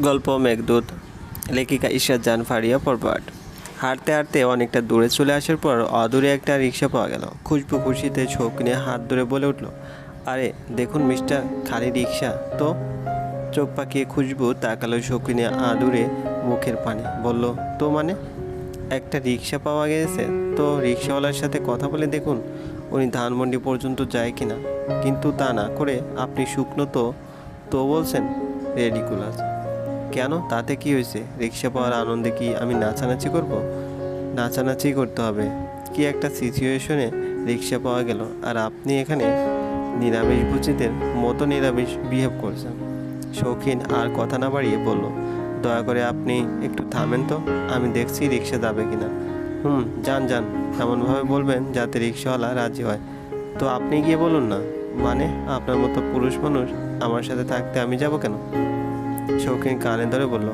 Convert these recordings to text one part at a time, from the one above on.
গল্প মেঘদূত, লেখিকা ঈশ্বর জান ফারিয়া পরপাট হাঁটতে হাঁটতে অনেকটা দূরে চলে আসার পর অদূরে একটা রিক্সা পাওয়া গেল। খুশবু খুশিতে ছোক নিয়ে হাত ধরে বলে উঠল, আরে, দেখুন মিস্টার, খালি রিক্সা তো? চোখ পাকিয়ে খুশবু তাকালো শৌখিনে আদুরে মুখের পানে, বলল, তো মানে? একটা রিক্সা পাওয়া গেছে, তো রিক্সাওয়ালার সাথে কথা বলে দেখুন, উনি ধানমন্ডি পর্যন্ত যায় কিনা। কিন্তু তা না করে আপনি শুকনো তো তো বলছেন রেডিকুলাস কেন? তাতে কি হয়েছে? রিক্সা পাওয়ার আনন্দে কি আমি নাচানাচি করব? নাচানাচি করতে হবে। কি একটা সিচুয়েশনে রিক্সা পাওয়া গেল আর আপনি এখানে নিরামিষ ভুচিদের মতো নিরামিষ বিহেভ করছেন। শৌখিন আর কথা না বাড়িয়ে বলল, দয়া করে আপনি একটু থামেন তো, আমি দেখছি রিক্সা যাবে কিনা। হুম, যান যান। এমনভাবে বলবেন যাতে রিক্সাওয়ালা রাজি হয়। তো আপনি গিয়ে বলুন না মানে আপনার মতো পুরুষ মানুষ আমার সাথে থাকতে আমি যাব কেন? শৌখিন কানে ধরে বলল,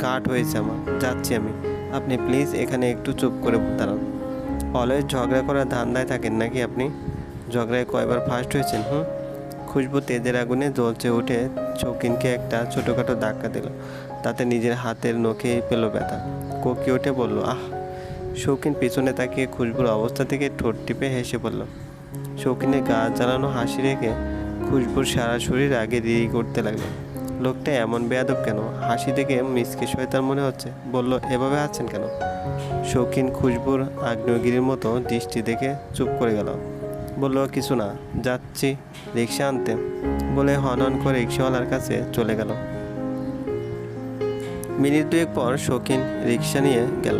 ঘাট হয়েছে আমার, যাচ্ছি আমি। আপনি প্লিজ এখানে একটু চুপ করে দাঁড়ান। অলওয়েজ ঝগড়া করার ধান্দায় থাকেন নাকি আপনি? ঝগড়ায় কয়বার ফার্স্ট হয়েছেন, হুম? খুশবু তেজের আগুনে জ্বলছে উঠে শৌখিনকে একটা ছোটোখাটো ধাক্কা দিল। তাতে নিজের হাতের নখে পেল ব্যথা। কোকি উঠে বলল, আহ! শৌখিন পিছনে তাকিয়ে খুশবুর অবস্থা থেকে ঠোঁট টিপে হেসে পড়ল শৌখিনের গা জ্বালানো হাসি রেখে খুশবুর সারা শরীর আগে রিরি করতে লাগল। লোকটা এমন বেয়াদব কেন? হাসি দেখে মিসকে শয়তান মনে হচ্ছে। বলল, এভাবে আছেন কেন? শৌখিন খুশবুর আগ্নেয়গিরির মতো দৃষ্টি দেখে চুপ করে গেল। বলল, কিছু না, যাচ্ছি রিক্সা আনতে। বলে হন হন করে রিক্সাওয়ালার কাছে চলে গেল। মিনিট দুয়েক পর শৌখিন রিক্সা নিয়ে গেল।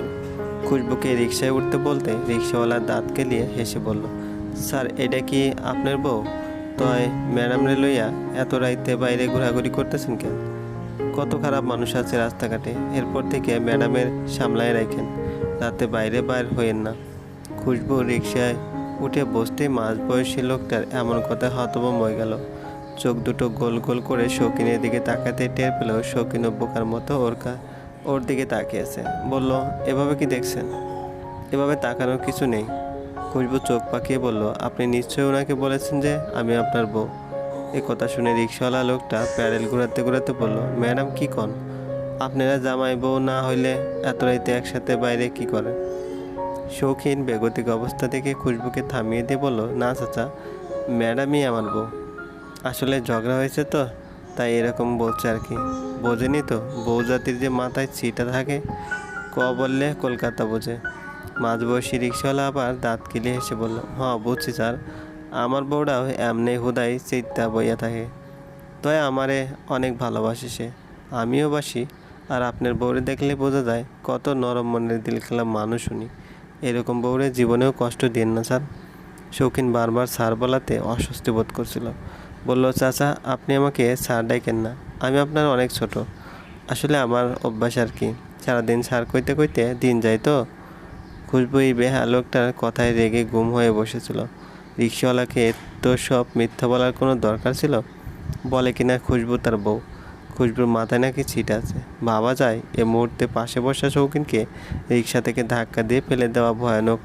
খুশবুকে রিক্সায় উঠতে বলতে রিক্সাওয়ালা দাঁত কেলিয়ে হেসে বলল, স্যার, এটা কি আপনার বউ? তয় ম্যাডাম রে লইয়া এত রাইতে বাইরে ঘোরাঘুরি করতেছেন কেন? কত খারাপ মানুষ আছে রাস্তাঘাটে, এরপর থেকে ম্যাডামের সামলায় রাখেন রাতে বাইরে বাইর হইয়েন না। খুশবু রিক্সায় উঠে বসতেই মাঝ বয়সী লোকটার এমন কথা হতভম্ব হয়ে গেল। চোখ দুটো গোল গোল করে শৌখিনের দিকে তাকাতে টের পেল শৌখিন বোকার মতো ওর কা, ওর দিকে তাকিয়েছে বলল, এভাবে কি দেখছেন? এভাবে তাকানোর কিছু নেই। খুশবু চোখ পাকিয়ে বলল, আপনি নিশ্চয়ই ওনাকে বলেছেন যে আমি আপনার বউ। এ কথা শুনে রিক্সাওয়ালা লোকটা প্যারেল ঘোরাতে ঘোরাতে বলল, ম্যাডাম, কি কন? আপনারা জামাই বউ না হইলে এত রাইতে একসাথে বাইরে কি করেন? শৌখিন বেগতিক অবস্থা থেকে খুশবুকে থামিয়ে দিয়ে বলল, না চাচা, ম্যাডামই আমার বউ। আসলে ঝগড়া হয়েছে তো, তাই এরকম বলছে আর কি। বোঝেনি তো, বউ জাতির যে মাথায় ছিটা থাকে, ক বললে কলকাতা বোঝে। মাঝবয়সী রিক্সাওয়ালা আবার দাঁত কিলে হেসে বলল হ্যাঁ বুঝছি স্যার। আমার বউটাও এমনি হুদাই চিত্তা বইয়া থাকে। তয় আমারে অনেক ভালোবাসে সে। আমিও বাসি। আর আপনার বউরে দেখলে বোঝা যায়, কত নরম মনের দিল খেলা মানুষ উনি। এরকম বউরে জীবনেও কষ্ট দিন না স্যার। শৌখিন বারবার স্যার বলাতে অস্বস্তি বোধ করছিল। বলল, চাচা, আপনি আমাকে স্যার ডাইকেন না। আমি আপনার অনেক ছোট। আসলে আমার অভ্যাস আর কি। সারাদিন স্যার কইতে কইতে দিন যায় তো। খুশবু এই বেহা লোকটার কথায় রেগে গুম হয়ে বসেছিল। রিক্সাওয়ালাকে তো সব মিথ্যা বলার কোনো দরকার ছিল? বলে কিনা খুশবু তার বউ। খুশবুর মাথায় নাকি ছিট আছে। ভাবা যায় এ মুহূর্তে পাশে বসা শৌখিনকে রিক্সা থেকে ধাক্কা দিয়ে ফেলে দেওয়া ভয়ানক।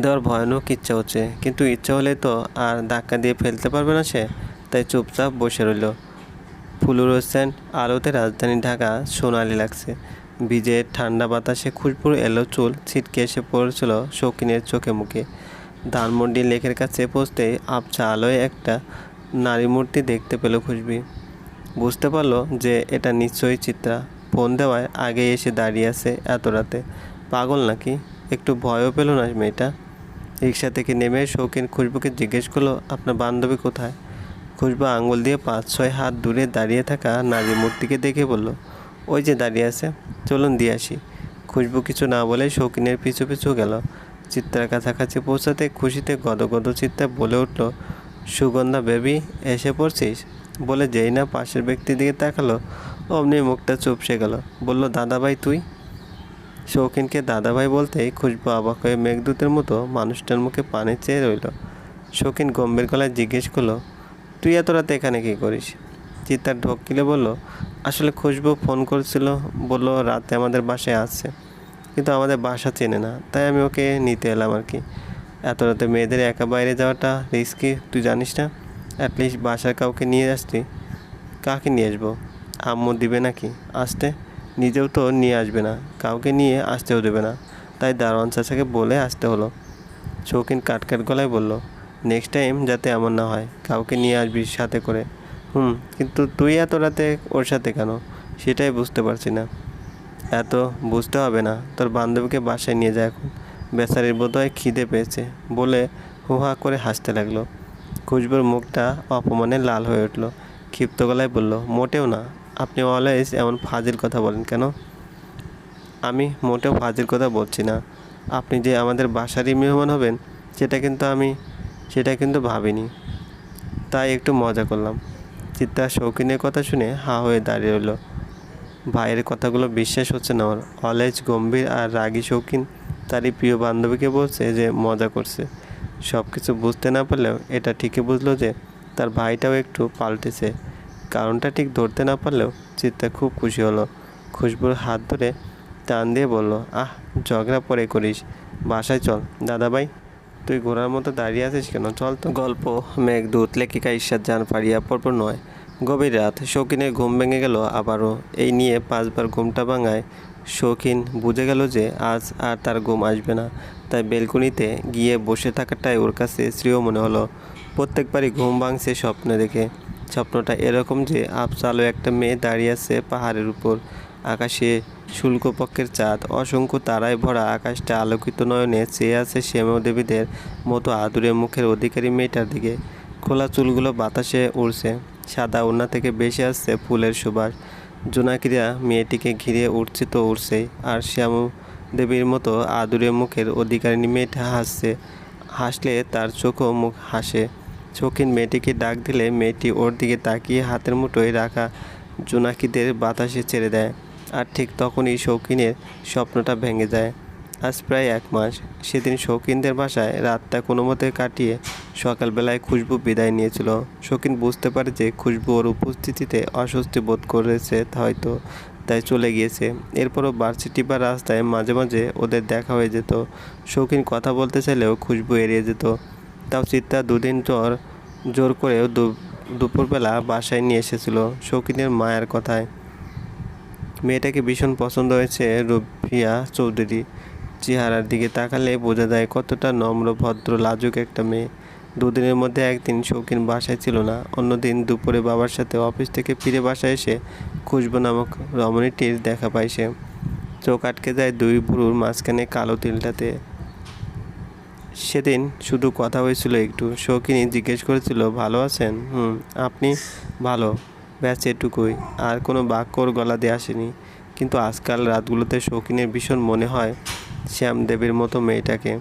দেওয়ার ভয়ানক ইচ্ছা হচ্ছে। কিন্তু ইচ্ছা হলে তো আর ধাক্কা দিয়ে ফেলতে পারবে না সে। তাই চুপচাপ বসে রইল। ফ্লুরোসেন্ট আলোতে রাজধানী ঢাকা সোনালি লাগছে। ভিজে ঠান্ডা বাতাসে খুশবুর এলো চুল, ছিটকে এসে পড়েছিল শৌখিনের চোখে মুখে। ধানমন্ডি লেকের কাছে পৌঁছতেই আবছা আলোয় একটা নারী মূর্তি দেখতে পেল খুশবি। বুঝতে পারল যে এটা নিশ্চয়ই চিত্রা। ফোন দেওয়ায় আগে এসে দাঁড়িয়ে আছে এত রাতে। পাগল নাকি? একটু ভয়ও পেল না মেয়েটা। রিক্সা থেকে নেমে শৌখিন খুশবুকে জিজ্ঞেস করল, আপনার বান্ধবী কোথায়? খুশবু আঙুল দিয়ে পাঁচ, ছয় হাত দূরে দাঁড়িয়ে থাকা নারী মূর্তিকে দেখে বলল, ওই যে দাঁড়িয়ে আছে, চলুন দিয়ে আসি। খুশবু কিছু না বলে শৌখিনের পিছু পিছু গেল। চিত্রার কাছাকাছি পৌঁছাতে খুশিতে গদগদ চিত্তা বলে উঠল, সুগন্ধা বেবি, এসে পড়ছিস? বলে যেই না পাশের ব্যক্তির দিকে তাকালো, অমনি মুখটা চুপসে গেল। বলল, দাদাভাই, তুই? শৌখিনকে দাদাভাই বলতেই খুশবু অবাক হয়ে মেঘদূতের মতো মানুষটার মুখে পানি চেয়ে রইল। শৌখিন গম্ভীর গলায় জিজ্ঞেস করল তুই এত রাতে এখানে কী করিস? চিত্তার ঢোকিলে বলল, আসলে খুশবু ফোন করেছিল, বলল রাতে আমাদের বাসায় আসছে কিন্তু আমাদের বাসা চেনে না, তাই আমি ওকে নিতে এলাম আর কি। এত রাতে মেয়েদের একা বাইরে যাওয়াটা রিস্কি, তুই জানিস না? অ্যাটলিস্ট বাসার কাউকে নিয়ে আসতি কাকে নিয়ে আসব? আম্মু দিবে নাকি? আসতে? নিজেও তো নিয়ে আসবে না। কাউকে নিয়ে আসতেও দেবে না। তাই দারোয়ান চাচাকে বলে আসতে হলো। শৌখিন কাটকাট গলায় বলল নেক্সট টাইম যাতে এমন না হয়, কাউকে নিয়ে আসবি সাথে করে। হুম, কিন্তু তুই এত রাতে ওর সাথে কেন? সেটাই বুঝতে পারছি না। এত বুঝতে হবে না, তোর বান্ধবীকে বাসায় নিয়ে যায় এখন। বেচারির বোধহয় খিদে পেয়েছে, বলে হুহা করে হাসতে লাগল। খুশবুর মুখটা অপমানে লাল হয়ে উঠল। ক্ষিপ্ত গলায় বলল, মোটেও না, আপনি অলওয়েজ এমন ফাজিল কথা বলেন কেন? আমি মোটেও ফাজিল কথা বলছি না। আপনি যে আমাদের বাসারই মেহমান হবেন, সেটা কিন্তু আমি সেটা কিন্তু ভাবিনি। তাই একটু মজা করলাম। চিত্তা শৌখিনের কথা শুনে হা হয়ে দাঁড়িয়ে রইল। ভাইয়ের কথাগুলো বিশ্বাস হচ্ছে না আমার অলওয়েজ গম্ভীর আর রাগী শৌখিন তারই প্রিয় বান্ধবীকে বলছে যে মজা করছে। সব কিছু বুঝতে না পারলেও এটা ঠিকই বুঝলো যে তার ভাইটাও একটু পাল্টেছে। কারণটা ঠিক ধরতে না পারলেও চিত্তা খুব খুশি হলো। খুশবুর হাত ধরে টান দিয়ে বলল, আহ, ঝগড়া পরে করিস। বাসায় চল, দাদাভাই। তুই ঘোড়ার মতো দাঁড়িয়ে আছিস কেন? চল তো। গল্প মেঘদূত লেখিকা, ঈশ্বর, জান, ফারিয়া পর্ব নয়। গভীর রাত, শৌখিনের ঘুম ভেঙে গেল আবারও। এই নিয়ে পাঁচবার ঘুমটা ভাঙায়। শৌখিন বুঝে গেল যে আজ আর তার ঘুম আসবে না। তাই বেলকুনিতে গিয়ে বসে থাকাটাই ওর কাছে শ্রেয় মনে হলো। প্রত্যেকবারই ঘুম ভাঙছে স্বপ্নে দেখে। স্বপ্নটা এরকম যে আফসালো একটা মেয়ে দাঁড়িয়ে আছে পাহাড়ের উপর। আকাশে শুল্কপক্ষের চাঁদ। অসংখ্য তারায় ভরা আকাশটা আলোকিত নয়নে চেয়ে আছে শ্যামা দেবীদের মতো আদুরে মুখের অধিকারী মেয়েটার দিকে। খোলা চুলগুলো বাতাসে উড়ছে। সাদা ওড়না থেকে বেশি আসছে ফুলের সুবাস। জোনাকিরা মেয়েটিকে ঘিরে উঠছে তো উঠছেই আর শ্যাম দেবীর মতো আদুরে মুখের অধিকারিণী মেয়েটা হাসছে। হাসলে তার চোখও মুখ হাসে। শৌখিন মেয়েটিকে ডাক দিলে মেয়েটি ওর দিকে তাকিয়ে হাতের মুঠোয় রাখা জোনাকিদের বাতাসে ছেড়ে দেয়। আর ঠিক তখনই শৌখিনের স্বপ্নটা ভেঙে যায়। আজ প্রায় এক মাস। সেদিন শৌখিনদের বাসায় রাতটা কোনো মতে কাটিয়ে সকালবেলায় খুশবু বিদায় নিয়েছিল। শৌখিন বুঝতে পারে যে খুশবু ওর উপস্থিতিতে অস্বস্তি বোধ করেছে হয়তো, তাই চলে গিয়েছে। এরপরও ভার্সিটি বা রাস্তায় মাঝে মাঝে ওদের দেখা হয়ে যেত। শৌখিন কথা বলতে চাইলেও খুশবু এড়িয়ে যেত। তাও চিত্তা দুদিন জ্বর, জোর করেও দুপুরবেলা বাসায় নিয়ে এসেছিল শৌখিনের মায়ের কথায়। মেয়েটাকে ভীষণ পছন্দ হয়েছে রুফিয়া চৌধুরী। চেহারার দিকে তাকালে বোঝা যায় কতটা নম্র, ভদ্র, লাজুক একটা মেয়ে। দুদিনের মধ্যে একদিন শৌখিন বাসায় ছিল না। অন্যদিন দুপুরে বাবার সাথে অফিস থেকে ফিরে বাসায় এসে খুশবু নামক রমণীটির দেখা পায় সে। চোখ আটকে যায় দুই বুড়োর মাঝখানে কালো তিলটাতে। সেদিন শুধু কথা হয়েছিল একটু। শৌখিনী জিজ্ঞেস করেছিল, ভালো আছেন? হুম, আপনি ভালো। ব্যাস এটুকুই। আর কোনো বাক্য ওর গলা দিয়ে আসেনি। কিন্তু আজকাল রাতগুলোতে শৌখিনের ভীষণ মনে হয় শ্যামদেবীর মতো মেয়েটাকে।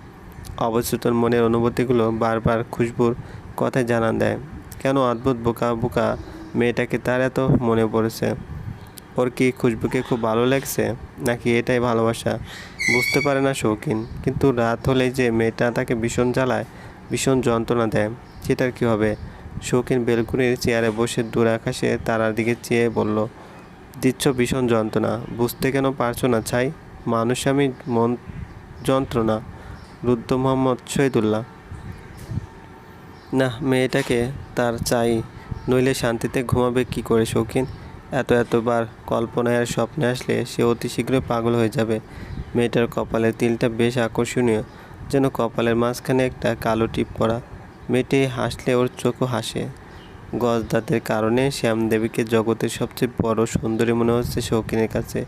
অবচেতন মনের অনুভূতিগুলো বারবার খুশবুর কথায় জানান দেয়। কেন অদ্ভুত বোকা বোকা মেয়েটাকে তার এত মনে পড়েছে? ওর কি খুশবুকে খুব ভালো লাগছে? নাকি এটাই ভালোবাসা? বুঝতে পারে না শৌখিন। কিন্তু রাত হলেই যে মেয়েটা তাকে ভীষণ জ্বালায়, ভীষণ যন্ত্রণা দেয়, সেটার কী হবে? শৌখিন বেলকুনির চেয়ারে বসে দূর আকাশে তারার দিকে চেয়ে বলল, দিচ্ছ ভীষণ যন্ত্রণা, বুঝতে কেন পারছ না, ছাই? মানুষ আমি মন যন্ত্রণা রুদ্র মোহাম্মদ শহীদুল্লাহ। না মেয়েটাকে তার চাই, নইলে শান্তিতে ঘুমাবে কি করে শৌখিন? এত এতবার কল্পনায় আর স্বপ্নে আসলে সে অতি শীঘ্রই পাগল হয়ে যাবে। মেয়েটার কপালের তিলটা বেশ আকর্ষণীয়, যেন কপালের মাঝখানে একটা কালো টিপ পড়া মেয়েটি হাসলে ওর চোখও হাসে। গজ দাঁতের কারণে শ্যামদেবীকে জগতের সবচেয়ে বড় সুন্দরী মনে হচ্ছে শৌখিনের কাছে।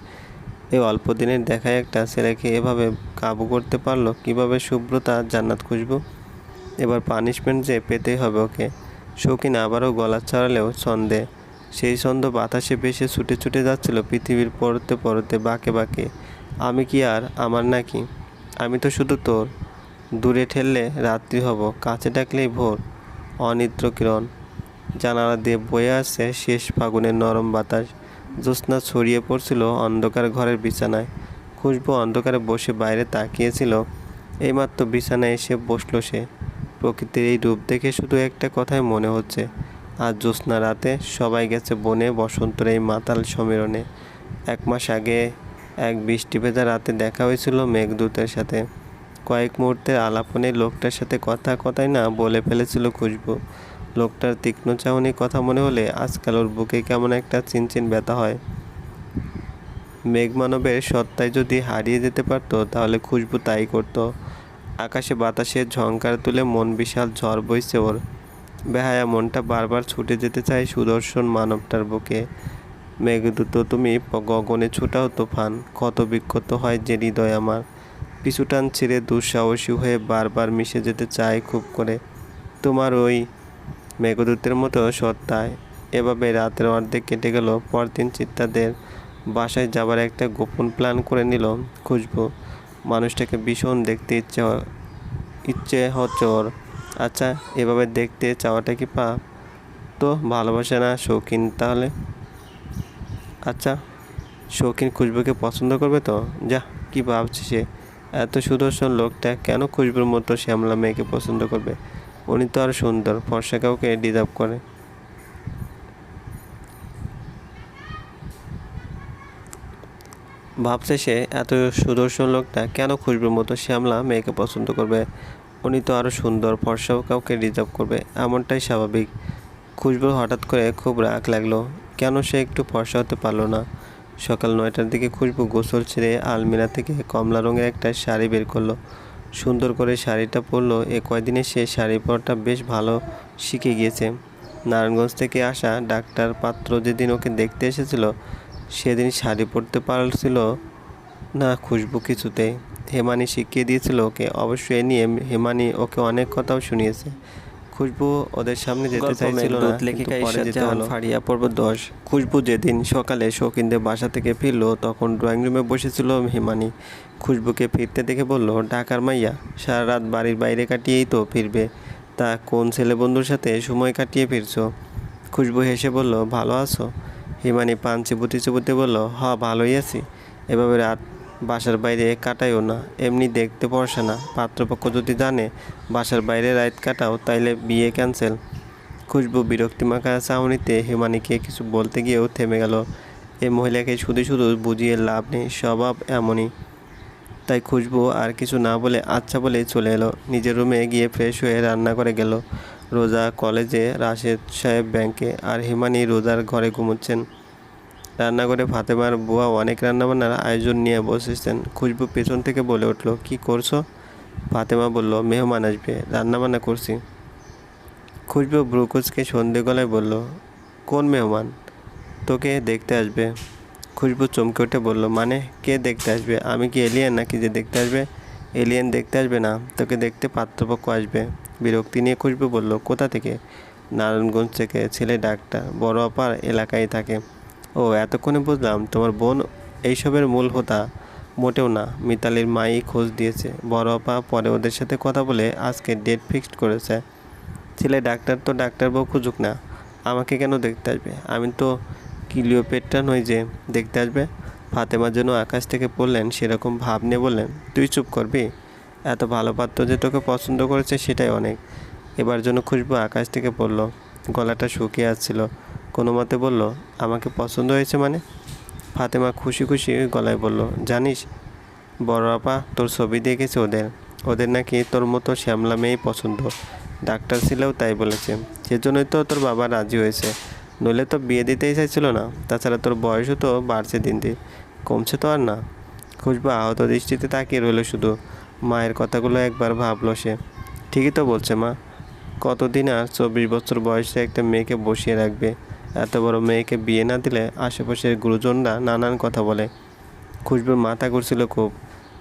এই অল্প দিনের দেখায় একটা ছেলেকে এভাবে কাবু করতে পারল, কীভাবে শুভ্রতা জান্নাত খুঁজবো? এবার পানিশমেন্ট যে পেতেই হবে ওকে। শৌখিন আবারও গলা ছাড়ালেও ছন্দে। সেই ছন্দ বাতাসে ভেসে ছুটে ছুটে যাচ্ছিল পৃথিবীর পরতে পরতে বাঁকে বাঁকে। আমি কি আর, আমার নাকি? আমি তো শুধু তোর। দূরে ঠেললে রাত্রি হব, কাছে ডাকলেই ভোর। অনিদ্র কিরণ জানালা দিয়ে বয়ে আসছে শেষ ফাগুনের নরম বাতাস। জ্যোৎস্না ছড়িয়ে পড়ছিল অন্ধকার ঘরের বিছানায়। খুশবু অন্ধকারে বসে বাইরে তাকিয়েছিল। এইমাত্র বিছানায় এসে বসল সে। প্রকৃতির এই রূপ দেখে শুধু একটা কথাই মনে হচ্ছে। আজ জ্যোৎস্না রাতে সবাই গেছে বনে বসন্তের এই মাতাল সম্মেলনে। এক মাস আগে এক বৃষ্টি ভেজা রাতে দেখা হয়েছিল মেঘদূতের সাথে। কয়েক মুহূর্তের আলাপনে লোকটার সাথে কথা কথাই না বলে ফেলেছিল খুশবু। লোকটার তীক্ষ্ণ চাহনি কথা মনে হলে আজকাল ওর বুকে কেমন একটা চিনচিন ব্যথা হয়। মেঘমানবের সত্তায় যদি হারিয়ে যেতে পারতো, তাহলে খুশবু তাই করতো। আকাশে বাতাসে ঝঙ্কার তুলে মন বিশাল ঝড় বইছে ওর। বেহায়া মনটা বারবার ছুটে যেতে চায় সুদর্শন মানবটার বুকে। মেঘদূত, তুমি গগনে ছুটাও তুফান। ক্ষত বিক্ষত হয় যে হৃদয় আমার। পিছুটান ছিঁড়ে দুঃসাহসী হয়ে বারবার মিশে যেতে চায় খুব করে। তোমার ওই মেঘদূতের মতো সত্তায়। এভাবে রাতের অর্ধেক কেটে গেল, পরদিন চিত্তাদের বাসায় যাবার একটা গোপন প্ল্যান করে নিল খুশবু। মানুষটাকে ভীষণ দেখতে ইচ্ছে ইচ্ছে হচ্ছে ওর আচ্ছা এভাবে দেখতে চাওয়াটা কি পা তো ভালোবাসে না শৌখিন তাহলে? আচ্ছা শৌখিন খুশবুকে পছন্দ করবে তো? যা, কি ভাবছে সে? এত সুদর্শন লোকটা কেন খুশবুর মতো শ্যামলা মেয়েকে পছন্দ করবে? উনি তো আর সুন্দর, ফর্সা কাউকে ডিজার্ভ করে। ভাবছে সে, এত সুদর্শন লোকটা কেন খুশবুর মতো শ্যামলা মেয়েকে পছন্দ করবে? উনি তো আরও সুন্দর, ফর্সাও কাউকে রিজার্ভ করবে, এমনটাই স্বাভাবিক। খুশবুর হঠাৎ করে খুব রাগ লাগল, কেন সে একটু ফর্সা হতে পারল না? সকাল নয়টার দিকে খুশবু গোসল ছেড়ে আলমিরা থেকে কমলা রঙের একটা শাড়ি বের করল। সুন্দর করে শাড়িটা পরলো। এ কয়দিনে সে শাড়ি পরাটা বেশ ভালো শিখে গিয়েছে। নারায়ণগঞ্জ থেকে আসা ডাক্তার পাত্র যেদিন ওকে দেখতে এসেছিল, সেদিন শাড়ি পরতে পারছিল না খুশবু কিছুতেই হেমানি শিখিয়ে দিয়েছিল ওকে। অবশ্যই নিয়ে হেমানি ওকে অনেক কথাও শুনিয়েছে। খুশবু ওদের সামনে যেতে চাইছিল না লেখিকা হলো। ফাড়িয়া পর্ব দশ। খুশবু যেদিন সকালে শৌখিনদের বাসা থেকে ফিরলো তখন ড্রয়িং রুমে বসেছিল হিমানি খুশবুকে ফিরতে দেখে বলল ঢাকার মাইয়া সারা রাত বাড়ির বাইরে কাটিয়েই তো ফিরবে। তা কোন ছেলে বন্ধুর সাথে সময় কাটিয়ে ফিরছো? খুশবু হেসে বলল ভালো আছো? হিমানি পান চিবুতে চিবুতে বলল হ ভালোই আছি। এভাবে রাত বাসার বাইরে কাটাইও না, এমনি দেখতে পড়ছে না। পাত্রপক্ষ যদি জানে বাসার বাইরে রাত কাটাও, তাইলে বিয়ে ক্যান্সেল। খুশবু বিরক্তি মাখা চাউনিতে হিমানিকে কিছু বলতে গিয়েও থেমে গেল। এই মহিলাকে শুধু শুধু বুঝিয়ে লাভ নেই, স্বভাব এমনই। তাই খুশবু আর কিছু না বলে আচ্ছা বলে চলে এলো। নিজের রুমে গিয়ে ফ্রেশ হয়ে রান্না করে গেল। রোজা কলেজে রাশেদ সাহেব ব্যাংকে আর হিমানি রোজার ঘরে ঘুমোচ্ছেন। রান্নাঘরে ফাতেমার বুয়া অনেক রান্নাবান্নার আয়োজন নিয়ে বসেছেন। খুশবু পেছন থেকে বলে উঠল, কি করছ? ফাতেমা বলল, মেহমান আসবে, রান্নাবান্না করছি। খুশবু ব্রুকুচকে সন্ধে গলায় বলল, কোন মেহমান? তোকে দেখতে আসবে। খুশবু চমকে উঠে বলল মানে কে দেখতে আসবে? আমি কি এলিয়েন নাকি যে দেখতে আসবে? এলিয়েন দেখতে আসবে না, তোকে দেখতে পাত্রপক্ষ আসবে। বিরক্তি নিয়ে খুশবু বলল, কোথা থেকে? নারায়ণগঞ্জ থেকে, ছেলে ডাক্তার বড় অপার এলাকায় থাকে। ও, এতক্ষণে বুঝলাম তোমার বোন এইসবের মূল হোতা। মোটেও না, মিতালির মাই খোঁজ দিয়েছে। বড় আপা পরে ওদের সাথে কথা বলে আজকে ডেট ফিক্সড করেছে। ছেলে ডাক্তার তো ডাক্তার বউ খুঁজুক না, আমাকে কেন দেখতে আসবে? আমি তো কিলিও কিলিওপেট্রা নই যে, দেখতে আসবে। ফাতেমার জন্য আকাশ থেকে পড়লেন, সেরকম ভাব নিয়ে বললেন, তুই চুপ করবি? এত ভালো পাত্র যে তোকে পছন্দ করেছে সেটাই অনেক। এবার জন্য খুশবু আকাশ থেকে পড়ল। গলাটা শুকিয়ে আসছিল। কোনো মতে বলল, আমাকে পছন্দ হয়েছে মানে? ফাতেমা খুশি খুশি গলায় বলল, জানিস, বড় আপা তোর ছবি দেখেছে ওদের। ওদের নাকি তোর মতো শ্যামলা মেয়েই পছন্দ। ডাক্তার ছিলেও তাই বলেছে। সেজন্যই তো তোর বাবা রাজি হয়েছে। নইলে তো বিয়ে দিতেই চাইছিল না। তাছাড়া তোর বয়সও তো বাড়ছে দিন দিন। কমছে তো আর না। খুশবু আহত দৃষ্টিতে তাকিয়ে রইল শুধু। মায়ের কথাগুলো একবার ভাবলো সে। ঠিকই তো বলছে মা। কতদিন আর চব্বিশ বছর বয়সে একটা মেয়েকে বসিয়ে রাখবে? এত বড় মেয়েকে বিয়ে না দিলে আশেপাশের গুরুজনরা নানান কথা বলে। খুশবুর মাথা ঘুরছিল খুব।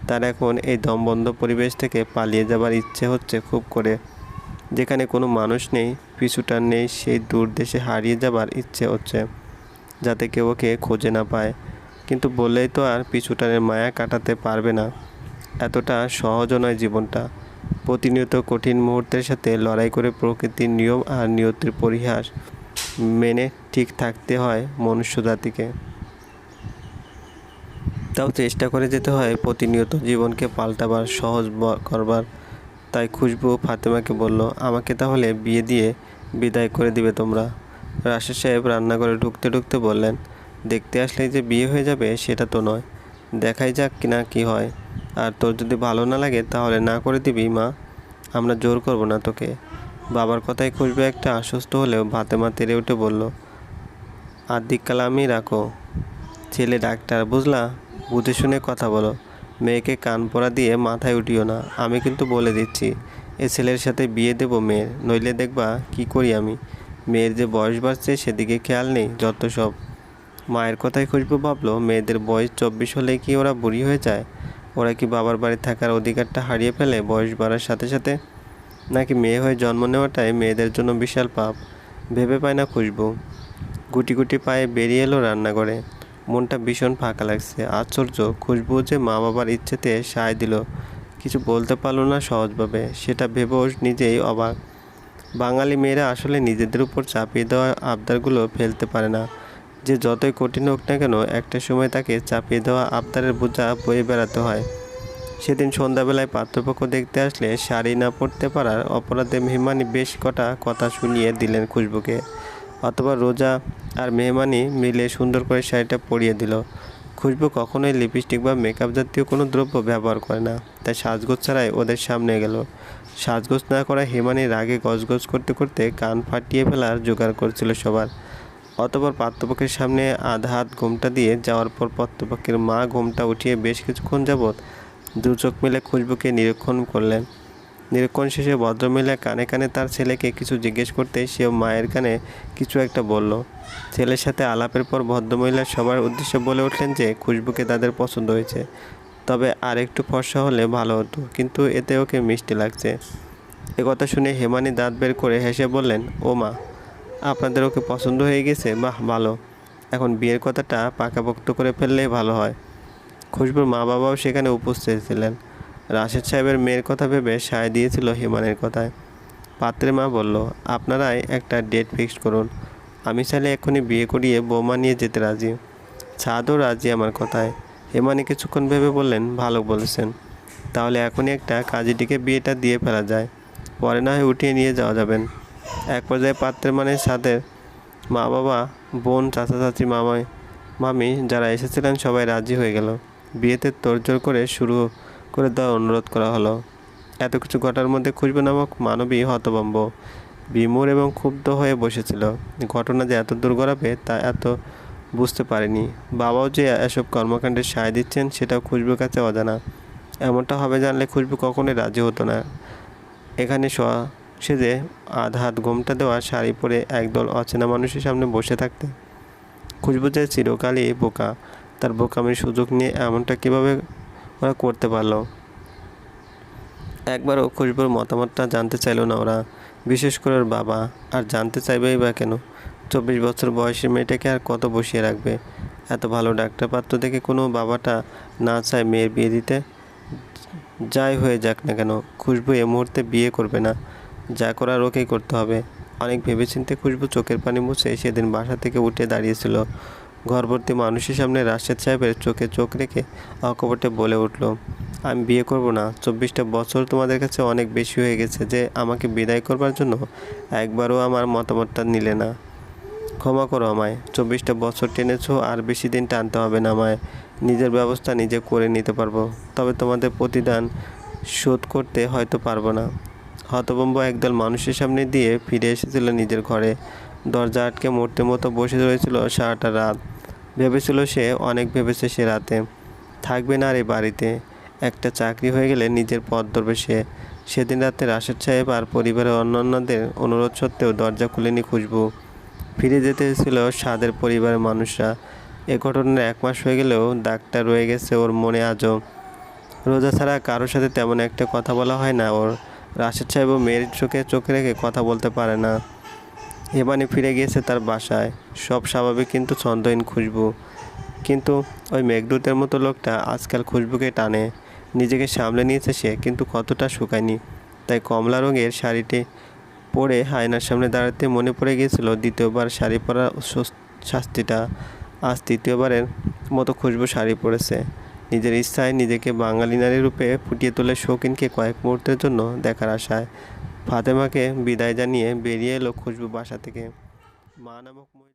তার এখন এই দমবন্ধ পরিবেশ থেকে পালিয়ে যাবার ইচ্ছে হচ্ছে খুব করে। যেখানে কোনো মানুষ নেই পিছুটান নেই, সেই দূর দেশে হারিয়ে যাবার ইচ্ছে হচ্ছে, যাতে কেউ ওকে খোঁজে না পায়। কিন্তু বললেই তো আর পিছুটানের মায়া কাটাতে পারবে না। এতটা সহজও নয় জীবনটা। প্রতিনিয়ত কঠিন মুহূর্তের সাথে লড়াই করে প্রকৃতির নিয়ম আর নিয়তির পরিহাস। মেনে ঠিক থাকতে হয় মনুষ্য জাতিকে তাও চেষ্টা করে যেতে হয় প্রতিনিয়ত জীবনকে পাল্টাবার, সহজ করবার। তাই খুশবু ফাতেমাকে বলল, আমাকে তাহলে বিয়ে দিয়ে বিদায় করে দিবে তোমরা। রাশেদ সাহেব রান্নাঘরে ঢুকতে ঢুকতে বললেন, দেখতে আসলেই যে বিয়ে হয়ে যাবে সেটা তো নয়। দেখাই যাক কিনা কি হয়। আর তোর যদি ভালো না লাগে তাহলে না করে দিবি মা। আমরা জোর করব না তোকে। বাবার কথায় একটা আশ্বস্ত হলেও ভাতে মা তেরে উঠে বলল, আর্ধেক কালামই রাখো। ছেলে ডাক্তার, বুঝলা? বুঝে শুনে কথা বলো। মেয়েকে কান পড়া দিয়ে মাথায় উঠিও না। আমি কিন্তু বলে দিচ্ছি, এ ছেলের সাথে বিয়ে দেব মেয়ের। নইলে দেখবা কি করি আমি? মেয়ের যে বয়স বাড়ছে সেদিকে খেয়াল নেই, যত সব। মায়ের কথায় খুঁজবো ভাবলো, মেয়েদের বয়স চব্বিশ হলে কি ওরা বুড়ি হয়ে যায়? ওরা কি বাবার বাড়ি থাকার অধিকারটা হারিয়ে ফেলে বয়স বাড়ার সাথে সাথে? নাকি মেয়ে হয়ে জন্ম নেওয়াটাই মেয়েদের জন্য বিশাল পাপ? ভেবে পায় না খুশবু। গুটি গুটি পায়ে বেরিয়ে এলো রান্নাঘরে। মনটা ভীষণ ফাঁকা লাগছে। আশ্চর্য, খুশবু যে মা বাবার ইচ্ছেতে সায় দিল। কিছু বলতে পারল না সহজভাবে। সেটা ভেবেও নিজেই অবাক। বাঙালি মেয়েরা আসলে নিজেদের উপর চাপিয়ে দেওয়া আবদারগুলো ফেলতে পারে না। যে যতই কঠিন হোক না কেন, একটা সময় তাকে চাপিয়ে দেওয়া আবদারের বোঝা বয়ে বেড়াতে হয়। সেদিন সন্ধ্যাবেলায় পাত্রপক্ষ দেখতে আসলে শাড়ি না পরতে পারার অপরাধে মেহমানি বেশ কটা কথা শুনিয়ে দিলেন খুশবুকে। অথবা রোজা আর মেহমানি মিলে সুন্দর করে শাড়িটা পরিয়ে দিল। খুশবু কখনোই লিপস্টিক বা মেকআপ জাতীয় কোনো দ্রব্য ব্যবহার করে না, তাই সাজগোজ ছাড়াই ওদের সামনে গেল। সাজগোজ না করা হেমানি রাগে গজগজ করতে করতে কান ফাটিয়ে ফেলার জোগাড় করছিল সবার। অতপর পাত্রপক্ষের সামনে আধা হাত ঘোমটা দিয়ে যাওয়ার পর পাত্রপক্ষের মা ঘোমটা উঠিয়ে বেশ কিছুক্ষণ যাবৎ দু চোখ মিলে খুশবুকে নিরীক্ষণ করলেন। নিরীক্ষণ শেষে ভদ্রমহিলা কানে কানে তার ছেলেকে কিছু জিজ্ঞেস করতে সেও মায়ের কানে কিছু একটা বলল। ছেলের সাথে আলাপের পর ভদ্রমহিলা সবার উদ্দেশ্যে বলে উঠলেন যে খুশবুকে তাদের পছন্দ হয়েছে। তবে আর একটু ফর্সা হলে ভালো হতো, কিন্তু এতে ওকে মিষ্টি লাগছে। কথা শুনে হেমানি দাঁত বের করে হেসে বললেন, ও মা, আপনাদের ওকে পছন্দ হয়ে গেছে? বাহ, ভালো। এখন বিয়ের কথাটা পাকাপোক্ত করে ফেললেই ভালো হয়। খুশবুর মা বাবাও সেখানে উপস্থিত ছিলেন। রাশেদ সাহেবের মেয়ের কথা ভেবে সায় দিয়েছিল হিমানের কথায়। পাত্রের মা বলল, আপনারাই একটা ডেট ফিক্সড করুন। আমি চাইলে এক্ষুনি বিয়ে করিয়ে বৌমা নিয়ে যেতে রাজি। ছাদও রাজি আমার কথায়। হেমানি কিছুক্ষণ ভেবে বললেন, ভালো বলেছেন। তাহলে এখনই একটা কাজীটিকে বিয়েটা দিয়ে ফেলা যায়। পরে না হয় উঠিয়ে নিয়ে যাওয়া যাবেন। এক পর্যায়ে পাত্রের মানে সাথের মা বাবা বোন চাচা চাচি মামাই, মামি যারা এসেছিলেন সবাই রাজি হয়ে গেল। বিয়েতে তোড়জোড় করে শুরু করে দেওয়ার অনুরোধ করা হলো। এত কিছু ঘটার মধ্যে খুশবু নামক মানবী হতবম্ব বিমূর এবং ক্ষুব্ধ হয়ে বসেছিল। ঘটনা যে এত দূর গড়াবে তা এত বুঝতে পারেনি। বাবাও যে এসব কর্মকাণ্ডে সায় দিচ্ছেন সেটাও খুশবুর কাছে অজানা। এমনটা হবে জানলে খুশবু কখনোই রাজি হতো না। এখানে শোয়া সেজে আধা হাত ঘোমটা দেওয়া, শাড়ি পরে একদল অচেনা মানুষের সামনে বসে থাকতে। খুশবু যে চিরকালই বোকা তার বোকামির সুযোগ নিয়ে এমনটা কীভাবে ওরা করতে পারল? একবারও খুশবুর মতামতটা জানতে চাইলো না ওরা। বিশেষ করে ওর বাবা। আর জানতে চাইবেই বা কেন? চব্বিশ বছর বয়সী মেয়েটাকে আর কত বসিয়ে রাখবে? এত ভালো ডাক্তার পাত্র দেখে কোনো বাবাটা না চায় মেয়ের বিয়ে দিতে? যাই হয়ে যাক না কেন, খুশবু এ মুহূর্তে বিয়ে করবে না। যা করার ওকেই করতে হবে। অনেক ভেবেচিন্তে খুশবু চোখের পানি মুছে সেদিন বাসা থেকে উঠে দাঁড়িয়েছিল। ঘরভর্তি মানুষের সামনে রাশেদ সাহেবের চোখে চোখ রেখে অকপটে বলে উঠল, আমি বিয়ে করব না। চব্বিশটা বছর তোমাদের কাছে অনেক বেশি হয়ে গেছে যে আমাকে বিদায় করবার জন্য একবারও আমার মতামতটা নিলে না। ক্ষমা করো আমায়। চব্বিশটা বছর টেনেছো আর বেশি দিন টানতে হবে না আমায়। নিজের ব্যবস্থা নিজে করে নিতে পারব। তবে তোমাদের প্রতিদান শোধ করতে হয়তো পারব না। হতবম্ব একদল মানুষের সামনে দিয়ে ফিরে এসেছিল নিজের ঘরে। দরজা আটকে মূর্তির মতো বসে রয়েছিল সারাটা রাত। ভেবেছিল সে, অনেক ভেবেছে সে রাতে। থাকবে না আর এই বাড়িতে। একটা চাকরি হয়ে গেলে নিজের পথ ধরবে সে। সেদিন রাতে রাশেদ সাহেব আর পরিবারের অন্যান্যদের অনুরোধ সত্ত্বেও দরজা খুলেনি খুশবু। ফিরে যেতে ছিল সাদের পরিবারের মানুষরা। এ ঘটনার এক মাস হয়ে গেলেও দাগটা রয়ে গেছে ওর মনে আজও। রোজা ছাড়া কারোর সাথে তেমন একটা কথা বলা হয় না ওর। রাশেদ সাহেবও মেয়ের চোখে চোখে রেখে কথা বলতে পারে না। হেমানি ফিরে গিয়েছে তার বাসায়। সব স্বাভাবিক কিন্তু ছন্দহীন খুশবু। কিন্তু ওই মেঘদূতের মতো লোকটা আজকাল খুশবুকে টানে। নিজেকে সামলে নিয়েছে সে, কিন্তু কতটা শুকায়নি। তাই কমলা রঙের শাড়িটি পরে আয়নার সামনে দাঁড়াতে মনে পড়ে গিয়েছিল দ্বিতীয়বার শাড়ি পরার শাস্তিটা। আজ তৃতীয়বারের মতো খুশবু শাড়ি পরেছে। নিজের ইচ্ছায় নিজেকে বাঙালি নারী রূপে ফুটিয়ে তোলে শৌখিনকে কয়েক মুহূর্তের জন্য দেখার আশায়। ফাতেমাকে বিদায় জানিয়ে বেরিয়ে এলো খুশবু বাসা থেকে। মা নামক